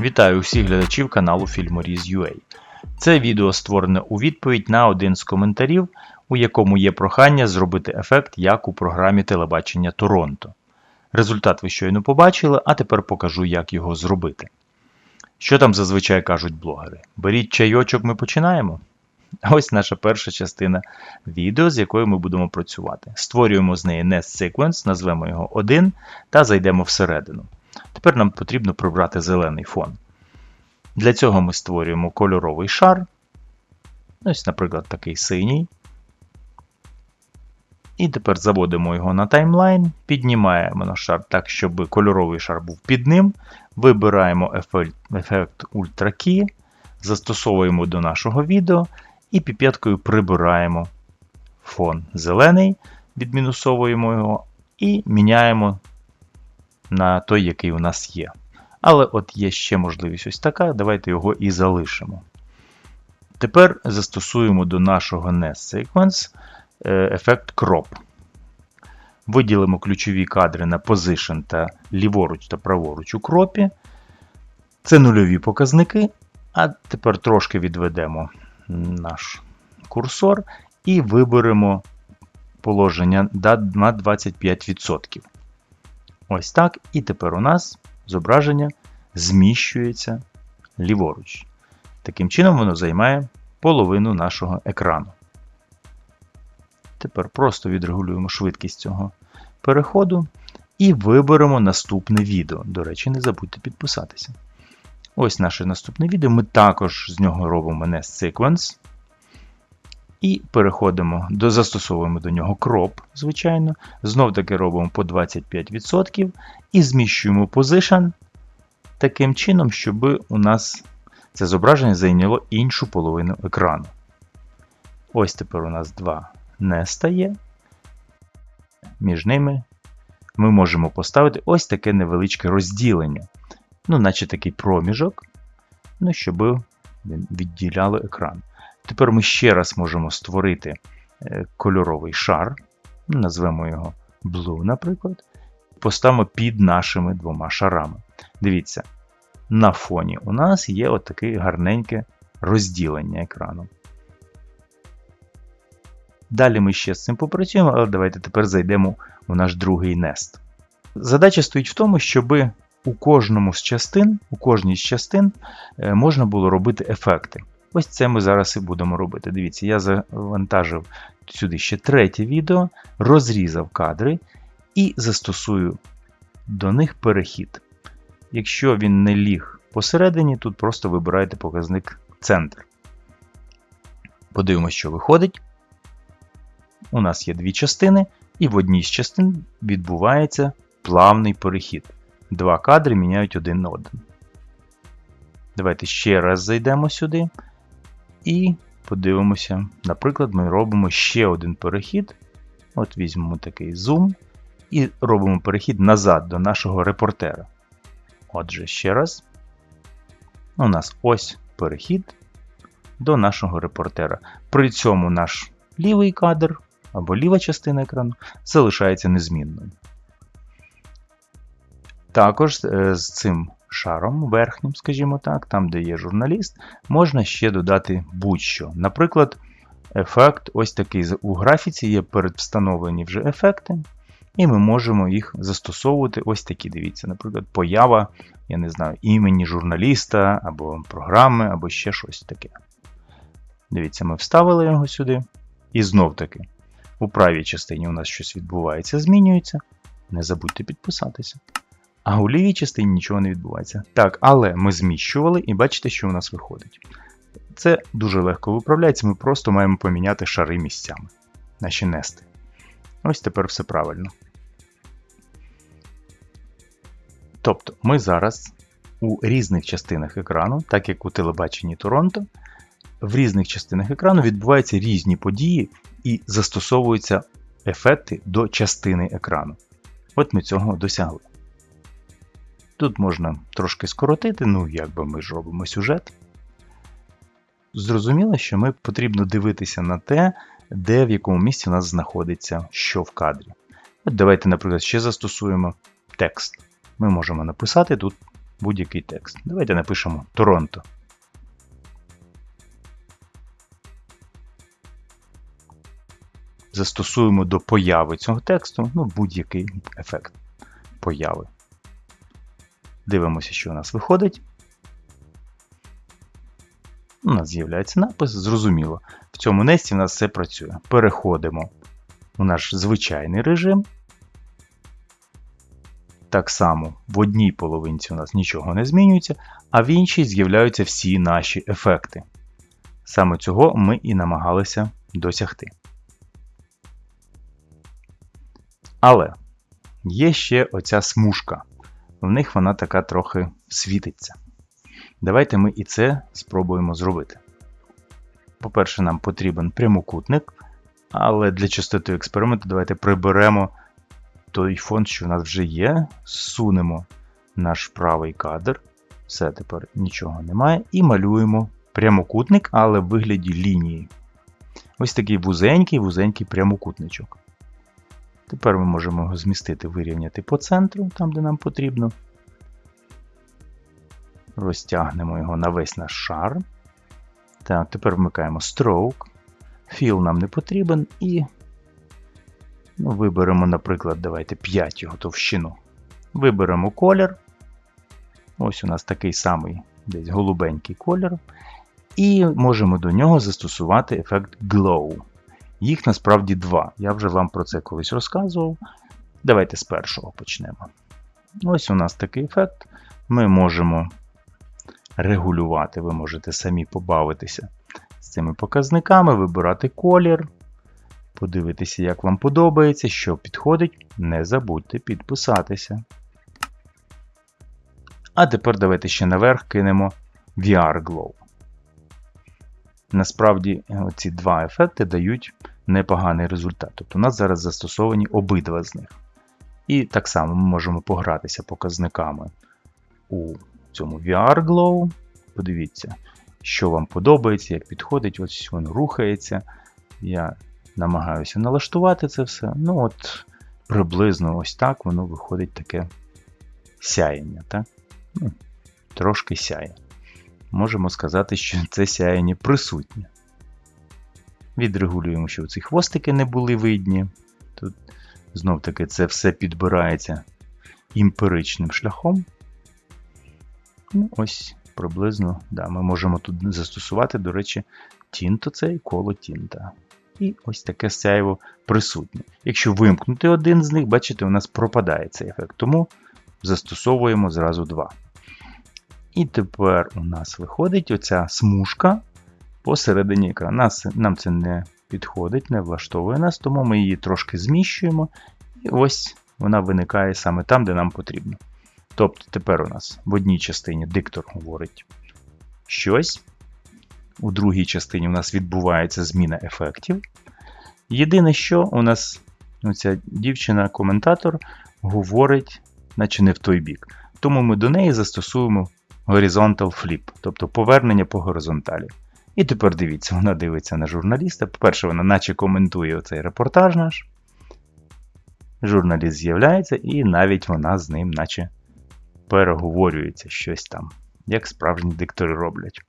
Вітаю усіх глядачів каналу Filmorіз.ua. Це відео створене у відповідь на один з коментарів, у якому є прохання зробити ефект як у програмі телебачення Торонто. Результат ви щойно побачили, а тепер покажу, як його зробити. Що там зазвичай кажуть блогери? Беріть чайочок, ми починаємо. Ось наша перша частина відео, з якою ми будемо працювати. Створюємо з неї Nest Sequence, назвемо його 1 та зайдемо всередину. Тепер нам потрібно прибрати зелений фон. Для цього ми створюємо кольоровий шар. Ось, наприклад, такий синій. І тепер заводимо його на таймлайн, піднімаємо наш шар так, щоб кольоровий шар був під ним. Вибираємо ефект, Ultra Key, застосовуємо до нашого відео і піп'яткою прибираємо фон зелений, відмінусовуємо його і міняємо на той, який у нас є. Але от є ще можливість ось така, давайте його і залишимо. Тепер застосуємо до нашого Nest Sequence е, ефект Crop. Виділимо ключові кадри на Position та ліворуч та праворуч у кропі. Це нульові показники. А тепер трошки відведемо наш курсор і виберемо положення на 25%. Ось так. І тепер у нас зображення зміщується ліворуч. Таким чином, воно займає половину нашого екрану. Тепер просто відрегулюємо швидкість цього переходу і виберемо наступне відео. До речі, не забудьте підписатися. Ось наше наступне відео. Ми також з нього робимо Nest Sequence. І переходимо до застосовуємо до нього кроп, звичайно. Знов таки робимо по 25% і зміщуємо Position таким чином, щоб у нас це зображення зайняло іншу половину екрану. Ось тепер у нас два не стає. Між ними ми можемо поставити ось таке невеличке розділення. Ну, наче такий проміжок, ну, щоб відділяло екран. Тепер ми ще раз можемо створити кольоровий шар, назвемо його Blue, наприклад, поставимо під нашими двома шарами. Дивіться, на фоні у нас є отаке гарненьке розділення екрану. Далі ми ще з цим попрацюємо, але давайте тепер зайдемо у наш другий Nest. Задача стоїть в тому, щоб у кожному з частин, у кожній з частин можна було робити ефекти. Ось це ми зараз і будемо робити. Дивіться, я завантажив сюди ще третє відео, розрізав кадри і застосую до них перехід. Якщо він не ліг посередині, тут просто вибираєте показник центр. Подивимося, що виходить. У нас є дві частини, і в одній з частин відбувається плавний перехід. Два кадри міняють один на один. Давайте ще раз зайдемо сюди. І подивимося. Наприклад, ми робимо ще один перехід. От візьмемо такий зум. І робимо перехід назад до нашого репортера. Отже, ще раз. У нас ось перехід до нашого репортера. При цьому наш лівий кадр або ліва частина екрану залишається незмінною. Також з цим шаром верхнім, скажімо так, там, де є журналіст, можна ще додати будь-що. Наприклад, ефект ось такий у графіці є передвстановлені вже ефекти, і ми можемо їх застосовувати ось такі. Дивіться, наприклад, поява, я не знаю, імені журналіста, або програми, або ще щось таке. Дивіться, ми вставили його сюди. І знов таки, у правій частині у нас щось відбувається, змінюється. Не забудьте підписатися. А у лівій частині нічого не відбувається. Так, але ми зміщували і бачите, що у нас виходить. Це дуже легко виправляється, ми просто маємо поміняти шари місцями. Наші нести. Ось тепер все правильно. Тобто, ми зараз у різних частинах екрану, так як у телебаченні Торонто, в різних частинах екрану відбуваються різні події і застосовуються ефекти до частини екрану. От ми цього досягли. Тут можна трошки скоротити, ну, якби ми ж робимо сюжет. Зрозуміло, що ми потрібно дивитися на те, де в якому місці у нас знаходиться що в кадрі. От Давайте, наприклад, ще застосуємо текст. Ми можемо написати тут будь-який текст. Давайте напишемо Торонто. Застосуємо до появи цього тексту ну, будь-який ефект появи. Дивимося, що у нас виходить. У нас з'являється напис, зрозуміло. В цьому несті у нас все працює. Переходимо у наш звичайний режим. Так само в одній половинці у нас нічого не змінюється, а в іншій з'являються всі наші ефекти. Саме цього ми і намагалися досягти. Але є ще оця смужка. В них вона така трохи світиться. Давайте ми і це спробуємо зробити. По-перше, нам потрібен прямокутник, але для чистоти експерименту давайте приберемо той фон, що в нас вже є, зсунемо наш правий кадр. Все, тепер нічого немає. І малюємо прямокутник, але в вигляді лінії. Ось такий вузенький вузенький прямокутничок. Тепер ми можемо його змістити, вирівняти по центру, там, де нам потрібно. Розтягнемо його на весь наш шар. Так, тепер вмикаємо Stroke. Fill нам не потрібен і ну, виберемо, наприклад, давайте 5 його товщину. Виберемо колір. Ось у нас такий самий десь голубенький колір. І можемо до нього застосувати ефект Glow. Їх насправді два. Я вже вам про це колись розказував. Давайте з першого почнемо. Ось у нас такий ефект. Ми можемо регулювати, ви можете самі побавитися з цими показниками, вибирати колір, подивитися, як вам подобається, що підходить. Не забудьте підписатися. А тепер давайте ще наверх кинемо VR Glow. Насправді, ці два ефекти дають непоганий результат. Тобто у нас зараз застосовані обидва з них. І так само ми можемо погратися показниками у цьому VR Glow. Подивіться, що вам подобається, як підходить, ось воно рухається. Я намагаюся налаштувати це все. Ну, от, приблизно ось так воно виходить таке сяєння. так? Ну, Трошки сяє. Можемо сказати, що це сяєння присутнє. Відрегулюємо, щоб ці хвостики не були видні. Тут знов таки це все підбирається імперичним шляхом. Ну, Ось приблизно да, ми можемо тут застосувати, до речі, тінто це і коло тінта. І ось таке сяйво присутнє. Якщо вимкнути один з них, бачите, у нас пропадає цей ефект. Тому застосовуємо зразу два. І тепер у нас виходить оця смужка посередині екрану. Нам це не підходить, не влаштовує нас, тому ми її трошки зміщуємо. І ось вона виникає саме там, де нам потрібно. Тобто тепер у нас в одній частині диктор говорить щось. У другій частині у нас відбувається зміна ефектів. Єдине, що у нас ця дівчина-коментатор говорить, наче не в той бік. Тому ми до неї застосуємо horizontal flip, тобто повернення по горизонталі. І тепер дивіться, вона дивиться на журналіста. По-перше, вона наче коментує оцей репортаж наш. Журналіст з'являється, і навіть вона з ним, наче переговорюється щось там, як справжні диктори роблять.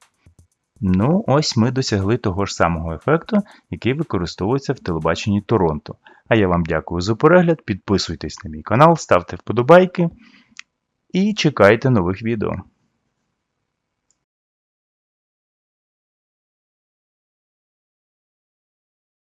Ну, ось ми досягли того ж самого ефекту, який використовується в телебаченні Торонто. А я вам дякую за перегляд, підписуйтесь на мій канал, ставте вподобайки і чекайте нових відео.